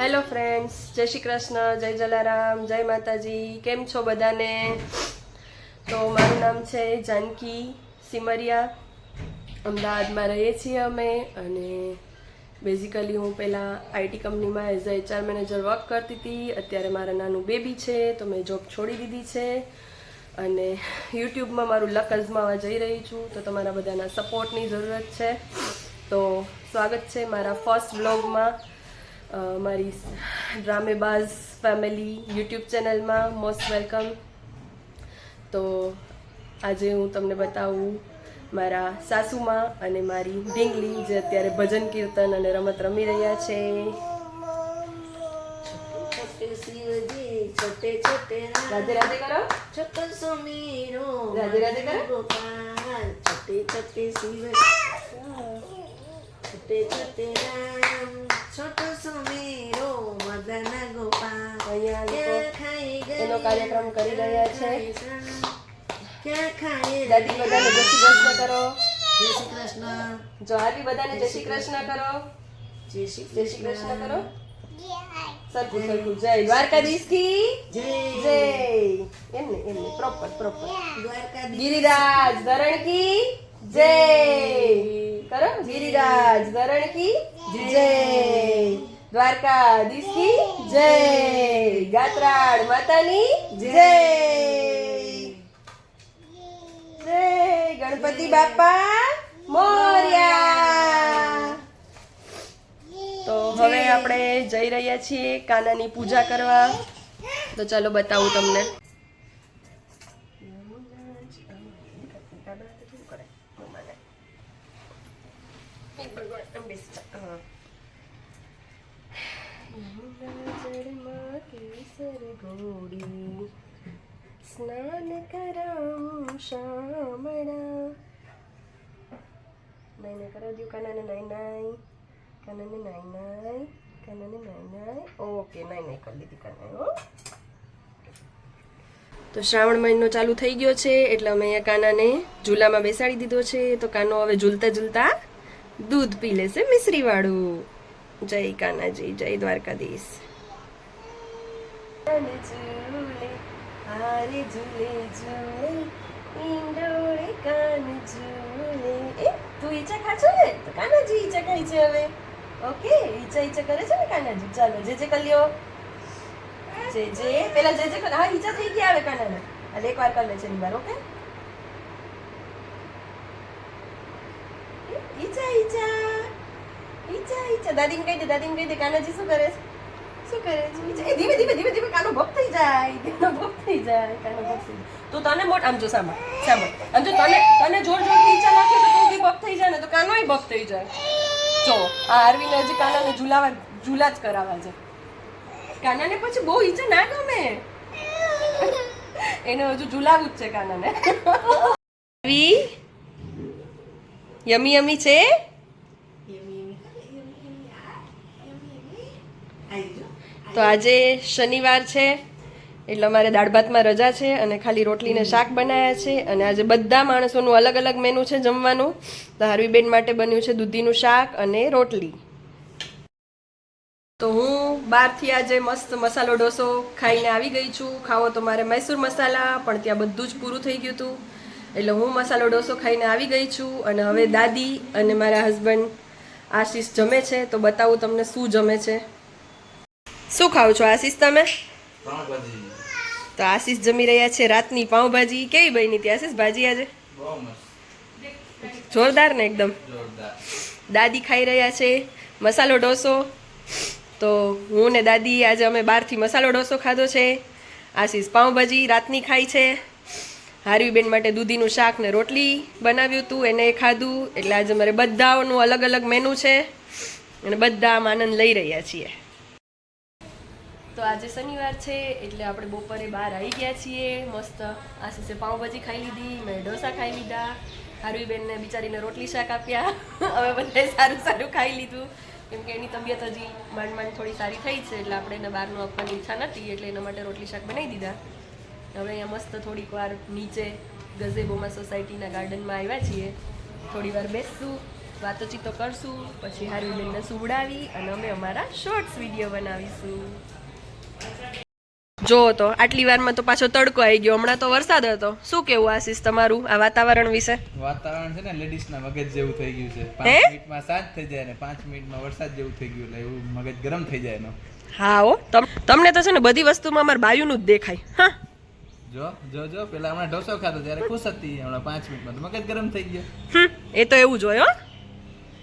Hello friends જય શ્રી કૃષ્ણ જય જલારામ જય માતાજી. કેમ છો બધાને? તો મારું નામ છે જાનકી સિમરિયા. અમદાવાદમાં રહીએ છીએ અમે અને બેઝિકલી હું પહેલાં આઈટી કંપનીમાં as a HR manager work કરતી હતી. અત્યારે મારા નાનું બેબી છે તો મેં જોબ છોડી દીધી છે. અને યુટ્યુબમાં મારું લક અજમાવા જઈ રહી છું તો તમારા બધાના સપોર્ટની જરૂરત છે. તો સ્વાગત છે મારા ફર્સ્ટ વ્લોગમાં અ, મારી ડ્રામેબાઝ ફેમિલી યુટ્યુબ ચેનલમાં મોસ્ટ વેલકમ. તો આજે હું તમને બતાવું મારા સાસુમાં અને મારી ઢીંગલી જે અત્યારે ભજન કીર્તન અને રમત રમી રહ્યા છે. રાધે રાધે કરો. છોટો રાધે રાધે કરો. ગોપાલ છોટે છોટે છોટે છોટે રામ. જય શ્રી કૃષ્ણ કરો. સરખું સરખું. જય દ્વારકાધીશ કી જય. જય એમને એમને પ્રોપર પ્રોપર. દ્વારકાધીશ. ગિરિરાજ ધરણ કી જય. કરો? ગિરિરાજ ધરણ કી જય દ્વારકાધીશ કી જય ગાત્રાળ માતાની જય. જય. ગણપતિ બાપા મોર્યા. તો હવે આપણે જઈ રહ્યા છીએ કાનાની પૂજા કરવા. તો ચાલો બતાવું તમને. સ્નાન કરાવું શામળા નાઈ નાઈ કરાવી દઉં કાનાને નાઈ નાઈ કાનાને નાઈ નાઈ કાનાને ઓકે નાઈ નાઈ કરી દીધી કાનાએ હો તો શ્રાવણ મહિનો ચાલુ થઈ ગયો છે, એટલે અમે અહીંયા કાનાને ઝૂલામાં બેસાડી દીધો છે, તો કાનો હવે ઝૂલતા ઝૂલતા દૂધ પી લેશે મિશ્રી વાળું જય કાનાજી, જય દ્વારકાધીશ. તું ઈચા ખાશો ને? તો કાનાજી ઈચા ખાય છે હવે. ઓકે ઈચા ઈચા કરે છે ને કાનાજી? ચાલો, જે જે કલ્યો જે જે, પેલા જે જે હા ઈચા થઈ ગયા હવે કાનાના. એટલે એકવાર કર લે છે એની ઓકે? ઈચા ઈચા ઈચા ઈચા દાદીને કહી દે દાદીને કહી દે કાનાજી શું કરે છે શું કરે છે ધીમે ધીમે ધીમે ધીમે કાનો ભપ થઈ જાય કાનો ભપ થઈ જાય કાનો ભપ થઈ જાય તું તને મોટ આમ જો સાંભળ સાંભળ આમ જો તને તને જોર જોરથી ઈચા નાખે તો તું બી થઈ જાય ને તો કાનોય ભપ થઈ જાય જો, આ આરવીને હજી કાનાને ઝુલાવા, ઝુલા જ કરાવવા છે. કાનાને પછી બહુ ઈચ્છા ના ગમે? એને હજુ ઝુલાવું જ છે કાનાને. આરવી યમી યમી છે તો આજે શનિવાર છે એટલે અમારે દાળ ભાતમાં રજા છે અને ખાલી રોટલીને શાક બનાવ્યા છે અને આજે બધા માણસોનું અલગ અલગ મેનુ છે જમવાનું. તો હાર્વીબેન માટે બન્યું છે દૂધીનું શાક અને રોટલી. તો હું બહારથી આજે મસ્ત મસાલો ઢોસો ખાઈને આવી ગઈ છું. ખાવો તો મારે મૈસૂર મસાલા પણ ત્યાં બધું જ પૂરું થઈ ગયું હતું. એટલે હું મસાલો ઢોસો ખાઈને આવી ગઈ છું અને હવે દાદી અને મારા હસબન્ડ આશીષ જમે છે. તો બતાવું તમને શું જમે છે. શું ખાવ છો આશીષ તમે? તો આશીષ જમી રહ્યા છે રાતની પાઉંભાજી. કેવી બની હતી આશીષ ભાજી આજે? જોરદાર ને એકદમ. દાદી ખાઈ રહ્યા છે મસાલો ઢોસો તો હું ને દાદી આજે અમે બહારથી મસાલો ઢોસો ખાધો છે. આશીષ પાઉંભાજી રાતની ખાઈ છે. હારવીબેન માટે દૂધીનું શાક ને રોટલી બનાવ્યું હતું, એને ખાધું. એટલે આજે અમારે બધાઓનું અલગ અલગ મેનુ છે. અને બધા આમ આનંદ લઈ રહ્યા છીએ. તો આજે શનિવાર છે, એટલે આપણે બપોરે બહાર આવી ગયા છીએ. મસ્ત આશીષે પાઉંભાજી ખાઈ લીધી, મેં ઢોસા ખાઈ લીધા. હારવીબેનને બિચારીને રોટલી શાક આપ્યા. હવે બધાએ સારું સારું ખાઈ લીધું. કેમ કે એની તબિયત હજી માંડ માંડ થોડી સારી થઈ છે, એટલે આપણે એને બહારનું આપવાની ઈચ્છા નથી એટલે એના માટે રોટલી શાક બનાવી દીધા. હવે અહીંયા મસ્ત થોડીક વાર નીચે ગઝેબોમાં સોસાયટીના ગાર્ડનમાં આવ્યા છીએ. થોડી વાર બેસશું વાતોચીતો કરશું પછી હારી બેનને સુવડાવી અને અમે અમારા શોર્ટ્સ વીડિયો બનાવીશું. જો તો આટલી વારમાં તો પાછો તડકો આવી ગયો હમણાં તો વરસાદ હતો. શું કેવું આશીષ તમારું આ વાતાવરણ વિશે? વાતાવરણ છે ને લેડીઝ ના મગજ જેવું થઈ ગયું છે? પાંચ મિનિટમાં સાંજ થઈ જાય ને પાંચ મિનિટમાં વરસાદ જેવું થઈ ગયું એટલે એવું મગજ ગરમ થઈ જાય એનો. હા ઓ તમ- તમને તો છે ને બધી વસ્તુમાં અમારા બાયુનું જ દેખાય. હા. જો જો જો, પેલા હમણાં ઢોસો ખાતો ત્યારે ખુશ હતી, હમણાં પાંચ મિનિટમાં તો મગજ ગરમ થઈ ગયો. એ તો એવું જોયો